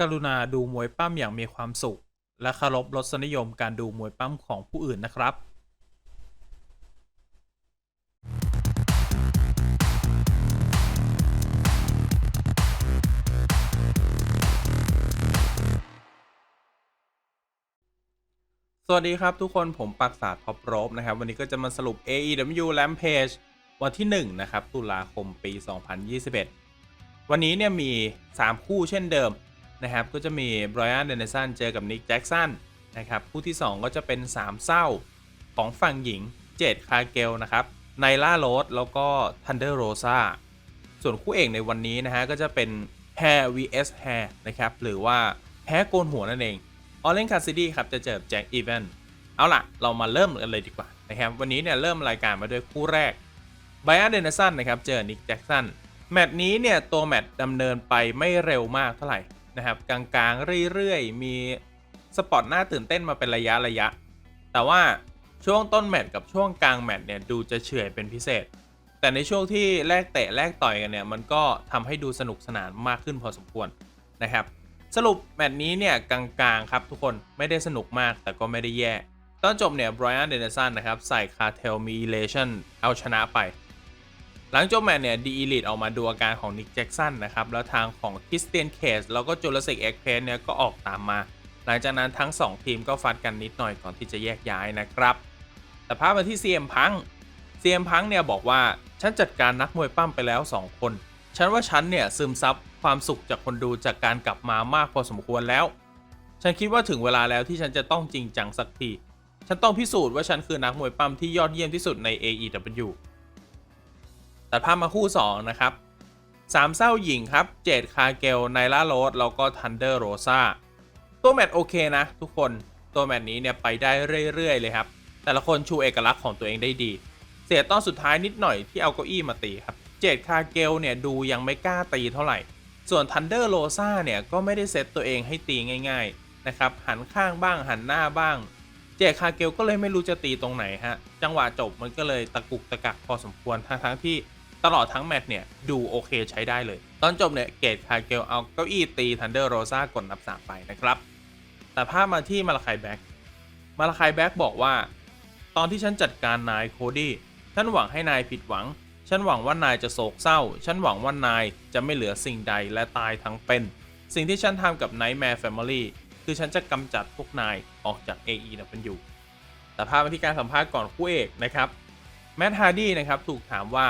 กรุณาดูมวยปั้มอย่างมีความสุข และเคารพรสนิยมการดูมวยปั้มของผู้อื่นนะครับสวัสดีครับทุกคนผมปักษาท็อปโรบนะครับ วันนี้ก็จะมาสรุป AEW Rampage วันที่ 1 นะครับ ตุลาคมปี 2021 วันนี้เนี่ยมี 3 คู่เช่นเดิม นะครับก็จะมี Brian Danielson เจอกับ Nick Jackson นะครับคู่ที่ 2 ก็จะเป็น 3 เศร้าของฝั่งหญิงเจดคาเกลนะครับไนล่าโรสแล้วก็ Thunder Rosa ส่วนคู่เอกในวันนี้นะฮะก็จะเป็น Hair vs Hair นะครับหรือว่าแพ้โกนหัวนั่นเองออเรนคาซิดี้ครับจะเจอแจ็คอีเวนเอาล่ะ เรามาเริ่มกันเลยดีกว่านะครับวันนี้เนี่ยเริ่มรายการมาด้วยคู่แรกไบอันเดนสันนะครับเจอนิกแจ็กสันแมตช์นี้เนี่ยตัวแมตช์ดำเนินไปไม่เร็วมากเท่าไหร่ นะครับกลางๆ เรื่อยๆ มีสปอตหน่าตื่นเต้นมาเป็นระยะระยะ แต่ว่าช่วงต้นแมตช์กับช่วงกลางแมตช์เนี่ยดูจะเฉื่อยเป็นพิเศษ แต่ในช่วงที่แลกเตะแลกต่อยกันเนี่ยมันก็ทำให้ดูสนุกสนานมากขึ้นพอสมควรนะครับ สรุปแมตช์นี้เนี่ยกลางๆครับทุกคนไม่ได้สนุกมากแต่ก็ไม่ได้แย่ ตอนจบเนี่ยไบรอันเดนสันนะครับใส่คาเทลมีเลชั่นเอาชนะไป หลังจบแมตช์เนี่ยดีอีลิทออกมาดูอาการของนิกแจ็กสันนะครับ แล้วทางของคริสเตียนเคสแล้วก็จูเลสิกเอ็กเพสเนี่ยก็ออกตามมา หลังจากนั้นทั้ง 2 ทีมก็ฟัดกันนิดหน่อยก่อนที่จะแยกย้ายนะครับแต่ภาพมาที่เซียมพังเซียมพังเนี่ยบอกว่า ฉันจัดการนักมวยปั้มไปแล้ว 2 คน ฉันว่าฉันเนี่ยซึมซับความสุขจากคนดูจากการกลับมามากพอสมควรแล้ว ฉันคิดว่าถึงเวลาแล้วที่ฉันจะต้องจริงจังสักที ฉันต้องพิสูจน์ว่าฉันคือนักมวยปั้มที่ยอดเยี่ยมที่สุดใน AEW ตัดภาพมาคู่ 2 นะครับสามเศร้าหญิงครับ เจดคาเกลไนล่าโรสแล้วก็ทันเดอร์โรซาตัวแมตช์โอเคนะทุกคนตัวแมตช์นี้เนี่ยไปได้เรื่อยๆเลยครับ แต่ละคนชูเอกลักษณ์ของตัวเองได้ดี เสียตอนสุดท้ายนิดหน่อยที่เอาเก้าอี้มาตีครับ เจดคาเกลเนี่ยดูยังไม่กล้าตีเท่าไหร่ ส่วน Thunder r o s a เนี่ยก็ไม่ได้เซตตัวเองให้ตีง่าย ๆนะครับหันข้างบ้างหันหน้าบ้าง เจดคาเกลก็เลยไม่รู้จะตีตรงไหนฮะจังหวะจบมันก็เลยตะกุกตะกักพอสมควรทั้งทั้งๆที่ ตลอดทั้งแมตช์เนี่ย ดูโอเคใช้ได้เลย ตอนจบเนี่ย เกตคาเกลเอาเก้าอี้ตี Thunder r o s a กดนับ 3 ไปนะครับ แต่ภาพมาที่มาลาคายแบ็กมาลาคายแบ็กบอกว่า ตอนที่ฉันจัดการนายโคดี้ฉันหวังให้นายผิดหวัง ฉันหวังว่านายจะโศกเศร้า ฉันหวังว่านายจะไม่เหลือสิ่งใดและตายทั้งเป็น สิ่งที่ฉันทำกับ Nightmare Family คือฉันจะกำจัดพวกนายออกจาก AEW แต่ภาพมาที่การสัมภาษณ์ก่อนคู่เอกนะครับแมดฮาร์ดี้นะครับถูกถามว่า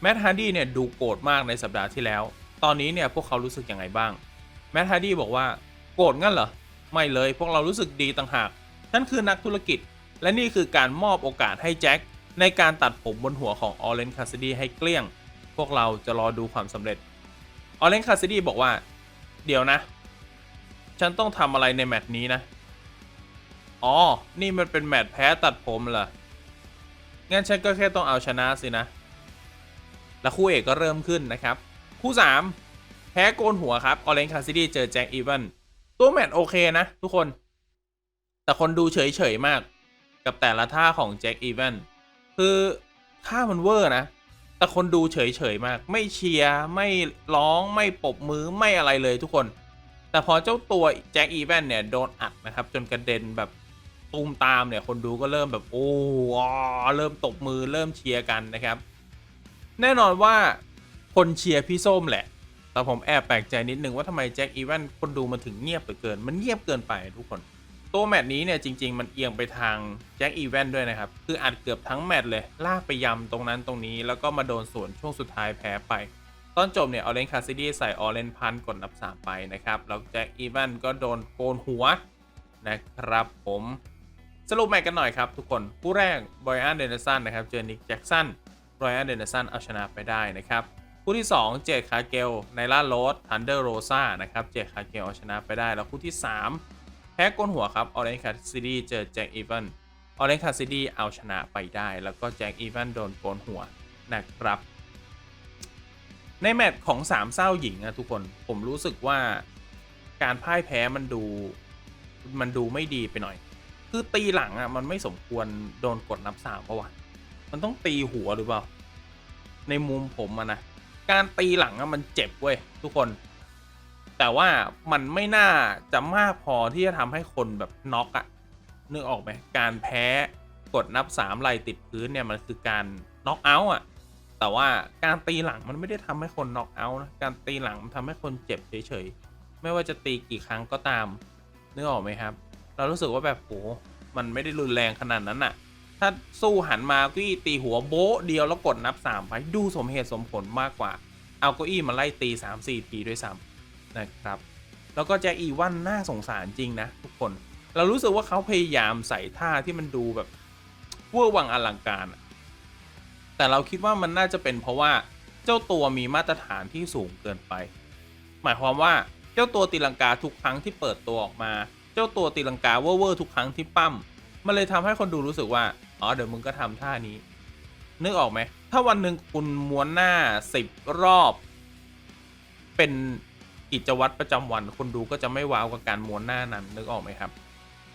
แมดฮาร์ดี้เนี่ยดูโกรธมากในสัปดาห์ที่แล้ว ตอนนี้เนี่ยพวกเขารู้สึกยังไงบ้าง แมดฮาร์ดี้บอกว่าโกรธงั้นเหรอ ไม่เลยพวกเรารู้สึกดีต่างหากฉันคือนักธุรกิจ และนี่คือการมอบโอกาสให้แจ็คในการตัดผมบนหัวของออเรนคา s ิดีให้เกลี้ยง พวกเราจะรอดูความสำเร็จ ออเรนคา s ิดีบอกว่า เดี๋ยวนะ ฉันต้องทำอะไรในแมตช์นี้นะ อ๋อ นี่มันเป็นแมตช์แพ้ตัดผมเหรอ งั้นฉันก็แค่ต้องเอาชนะสินะ และคู่เอกก็เริ่มขึ้นนะครับ คู่ 3 แพ้โกนหัวครับออเรนคา s ิดีเจอแจ็คอีเวนตัวแมตช์โอเคนะทุกคน แต่คนดูเฉยๆมาก กับแต่ละท่าของแจ็คอีแวนคือท่ามันเวอร์นะ แต่คนดูเฉยๆมาก ไม่เชียร์ไม่ร้องไม่ปรบมือไม่อะไรเลยทุกคน แต่พอเจ้าตัวแจ็คอีแวนเนี่ยโดนอัดนะครับ จนกระเด็นแบบตูมตามเนี่ยคนดูก็เริ่มแบบโอ้เริ่มตบมือเริ่มเชียร์กันนะครับ แน่นอนว่าคนเชียร์พี่ส้มแหละ แต่ผมแอบแปลกใจนิดนึงว่าทำไมแจ็คอีแวนคนดูมันถึงเงียบเหลือเกิน มันเงียบเกินไปทุกคน ตัวแมตช์นี้เนี่ยจริง ๆ มันเอียงไปทางแจ็คอีแวนด้วยนะครับ คืออัดเกือบทั้งแมตช์เลย ลากไปยำตรงนั้นตรงนี้ แล้วก็มาโดนสวนช่วงสุดท้ายแพ้ไป ตอนจบเนี่ยออเรนคาซิดี้ใส่ออเรนพันกดนับ 3 ไปนะครับแล้วแจ็คอีแวนก็โดนโกนหัวนะครับผมสรุปแมตช์กันหน่อยครับทุกคน คู่แรกบอยอันเดนสันนะครับเจอนิกแจ็กสัน บอยอันเดนสันเอาชนะไปได้นะครับคู่ที่ 2 เจคคาเกลไนล่าโรสทันเดอร์โรซานะครับเจคคาเกลเอาชนะไปได้ แล้วคู่ที่ 3 แพ้ก้นหัวครับออเรนคาซิดี้เจอแจ็คอีแวนออเรนคาซิดี้เอาชนะไปได้ แล้วก็แจ็คอีแวนโดนโกนหัวนะครับในแมตช์ของสามเศร้าหญิงอะทุกคนผมรู้สึกว่าการพ่ายแพ้มันดูมันดูไม่ดีไปหน่อย คือตีหลังอะมันไม่สมควรโดนกดนับสามเพราะว่า มันต้องตีหัวหรือเปล่า ในมุมผมอะนะ การตีหลังอะมันเจ็บเว้ยทุกคน แต่ว่ามันไม่น่าจะมากพอที่จะทำให้คนแบบน็อกอะนึกออกไหมการแพ้กดนับสามไหลติดพื้นเนี่ยมันคือการน็อกเอาท์อะแต่ว่าการตีหลังมันไม่ได้ทำให้คนน็อกเอาท์นะ การตีหลังมันทำให้คนเจ็บเฉยๆ ไม่ว่าจะตีกี่ครั้งก็ตามนึกออกไหมครับ เรารู้สึกว่าแบบโหมันไม่ได้รุนแรงขนาดนั้นอะ ถ้าสู้หันมาเก็อี้ตีหัวโบ๊ะเดียวแล้วกดนับสามไปดูสมเหตุสมผลมากกว่า เอาเก้าอี้มาไล่ตี 3 4 ทีด้วยซ้ำนะครับ แล้วก็แจ็คอีวันน่าสงสารจริงนะทุกคน เรารู้สึกว่าเขาพยายามใส่ท่าที่มันดูแบบเวอร์วังอลังการ แต่เราคิดว่ามันน่าจะเป็นเพราะว่าเจ้าตัวมีมาตรฐานที่สูงเกินไป หมายความว่าเจ้าตัวตีลังกาทุกครั้งที่เปิดตัวออกมา เจ้าตัวตีลังกาเวอร์ๆทุกครั้งที่ปั้มมันเลยทำให้คนดูรู้สึกว่า อ๋อเดี๋ยวมึงก็ทำท่านี้ นึกออกไหม ถ้าวันหนึ่งคุณม้วนหน้าสิบรอบ เป็นกิจวัตรประจำวัน คนดูก็จะไม่ว้าวกับการม้วนหน้านั้น นึกออกไหมครับ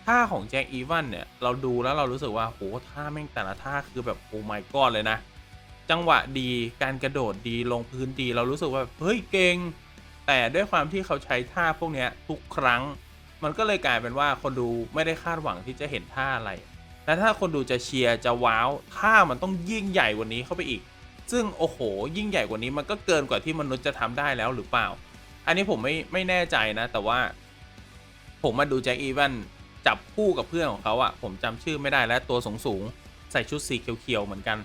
ท่าของแจ็คอีวันเนี่ย เราดูแล้วเรารู้สึกว่าโหท่าแม่งแต่ละท่าคือแบบโอ้ my god เลยนะ จังหวะดีการกระโดดดีลงพื้นดี เรารู้สึกว่าเฮ้ยเก่งแต่ด้วยความที่เขาใช้ท่าพวกนี้ทุกครั้ง มันก็เลยกลายเป็นว่าคนดูไม่ได้คาดหวังที่จะเห็นท่าอะไร แต่ถ้าคนดูจะเชียร์จะว้าวท่ามันต้องยิ่งใหญ่กว่านี้เข้าไปอีก ซึ่งโอ้โห ยิ่งใหญ่กว่านี้มันก็เกินกว่าที่มนุษย์จะทำได้แล้วหรือเปล่า อันนี้ผมไม่ไม่แน่ใจนะ แต่ว่า ผมมาดูแจ็คอีแวนจับคู่กับเพื่อนของเขาอะผมจำชื่อไม่ได้แล้วตัวสูงสูงใส่ชุดสีเขียวๆเหมือนกัน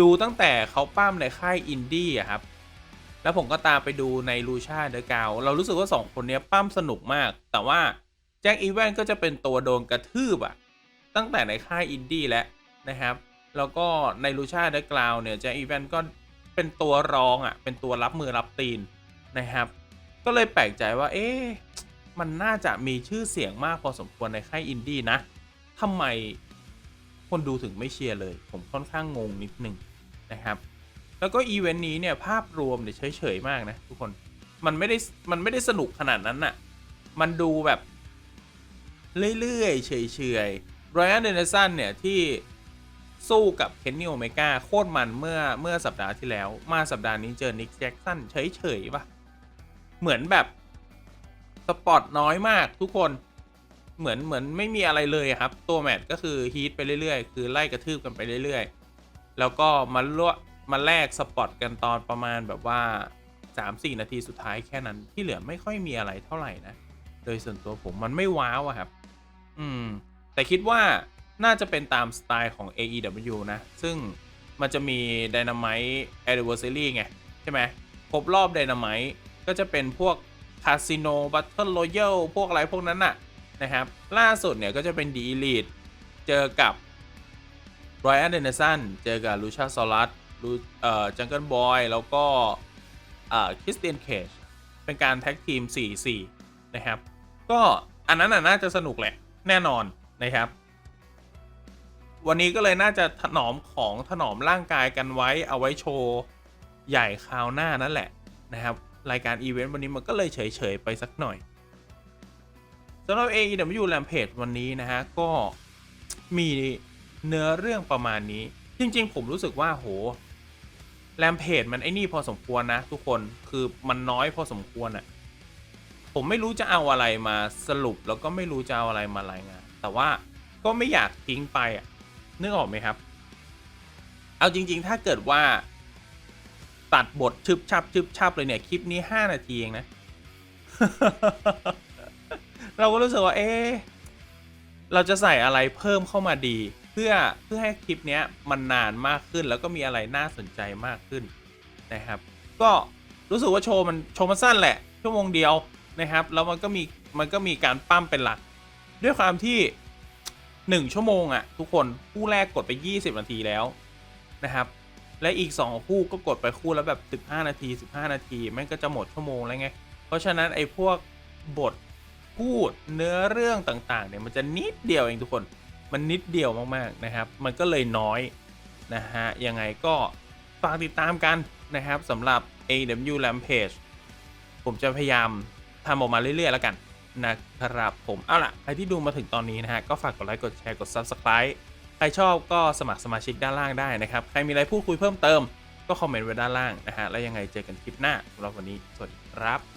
ดูตั้งแต่เขาป้ามในค่ายอินดี้อะครับ แล้วผมก็ตามไปดูในลูชาเดอะกาวเรารู้สึกว่า 2 คนนี้ปั้มสนุกมาก แต่ว่าแจ็คอีแวนก็จะเป็นตัวโดนกระทืบอะ ตั้งแต่ในค่ายอินดี้แล้วนะครับ แล้วก็ในลูชาเดอะกาวเนี่ยแจ็คอีแวนก็เป็นตัวรองอะเป็นตัวรับมือรับตีนนะครับ ก็เลยแปลกใจว่า เอ๊ะมันน่าจะมีชื่อเสียงมากพอสมควรในค่ายอินดี้นะทำไมคนดูถึงไม่เชียร์เลย ผมค่อนข้างงงนิดนึงนะครับ แล้วก็อีเวนต์นี้เนี่ยภาพรวมเนี่ยเฉยๆมากนะทุกคน มันไม่ได้มันไม่ได้สนุกขนาดนั้นน่ะ มันดูแบบเรื่อยๆเฉยๆ รอยอันเดนสันเนี่ย ที่สู้กับเคนนิโอเมก้าโคตรมันเมื่อเมื่อสัปดาห์ที่แล้ว มาสัปดาห์นี้เจอนิกแจ็คสันเฉยๆป่ะเหมือนแบบ สปอตน้อยมากทุกคนเหมือนเหมือนไม่มีอะไรเลยครับ ตัวแมตช์ก็คือฮีทไปเรื่อยๆ คือไล่กระทืบกันไปเรื่อยๆ แล้วก็มาลวมาแลกสปอตกันตอนประมาณแบบว่า 3-4 นาทีสุดท้ายแค่นั้นที่เหลือไม่ค่อยมีอะไรเท่าไหร่นะ โดยส่วนตัวผมมันไม่ว้าวอะครับ อืม แต่คิดว่าน่าจะเป็นตามสไตล์ของ AEW นะ ซึ่งมันจะมี Dynamite Anniversary ไง ใช่ไหมครบรอบ Dynamite ก็จะเป็นพวก Casino Battle Royale พวกอะไรพวกนั้นน่ะนะครับ ล่าสุดเนี่ยก็จะเป็น The Elite เจอกับ Ryan Danielson เจอกับลูชาซอลัสลูเอ่อจังเกิลบอยแล้วก็เอ่อคริสเตียนเคจเป็นการแท็กทีม 4-4 นะครับ ก็อันนั้นน่าจะสนุกแหละ แน่นอน นะครับ วันนี้ก็เลยน่าจะถนอมของถนอมร่างกายกันไว้เอาไว้โชว์ใหญ่คราวหน้านั่นแหละนะครับ รายการอีเวนต์วันนี้มันก็เลยเฉยๆไปสักหน่อยสำหรับ AEW Rampage วันนี้นะฮะก็มีเนื้อเรื่องประมาณนี้ จริง ๆ ผมรู้สึกว่าโห Rampage มันไอ้นี่พอสมควรนะ ทุกคนคือมันน้อยพอสมควรอะ่ะผมไม่รู้จะเอาอะไรมาสรุปแล้วก็ไม่รู้จะเอาอะไรมารายงาน แต่ว่าก็ไม่อยากทิ้งไปอะนึกออกไหมครับ เอาจริง ๆ ถ้าเกิดว่า ตัดบทชึบชับชึบชับเลยเนี่ย คลิปนี้ 5 นาทีเองนะ เราก็รู้สึกว่าเอ๊เราจะใส่อะไรเพิ่มเข้ามาดี เพื่อเพื่อให้คลิปนี้มันนานมากขึ้น แล้วก็มีอะไรน่าสนใจมากขึ้นนะครับ ก็รู้สึกว่าโชว์มันโชว์มันสั้นแหละ ชั่วโมงเดียวนะครับ แล้วมันก็มีมันก็มีการปั้มเป็นหลัก ด้วยความที่ 1 ชั่วโมงอะ่ะ ทุกคนคู่แรกกดไป 20 นาทีแล้วนะครับ และอีก 2 คู่ก็กดไปคู่แล้วแบบ 15 นาที 15 นาทีแม่งก็จะหมดชั่วโมงแล้วไง เพราะฉะนั้นไอ้พวกบทพูดเนื้อเรื่องต่างๆเนี่ยมันจะนิดเดียวเองทุกคนมันนิดเดียวมากๆนะครับ มันก็เลยน้อยนะฮะยังไงก็ฝากติดตามกันนะครับสำหรับ AW Rampage ผมจะพยายามทำออกมาเรื่อยๆแล้วกัน นะครับผมเอาล่ะ ใครที่ดูมาถึงตอนนี้นะฮะ ก็ฝากกดไลค์กดแชร์กด Subscribe ใครชอบก็สมัครสมาชิกด้านล่างได้นะครับ ใครมีอะไรพูดคุยเพิ่มเติมก็คอมเมนต์ไว้ด้านล่างนะฮะ แล้วยังไงเจอกันคลิปหน้าสำหรับวันนี้สวัสดีครับ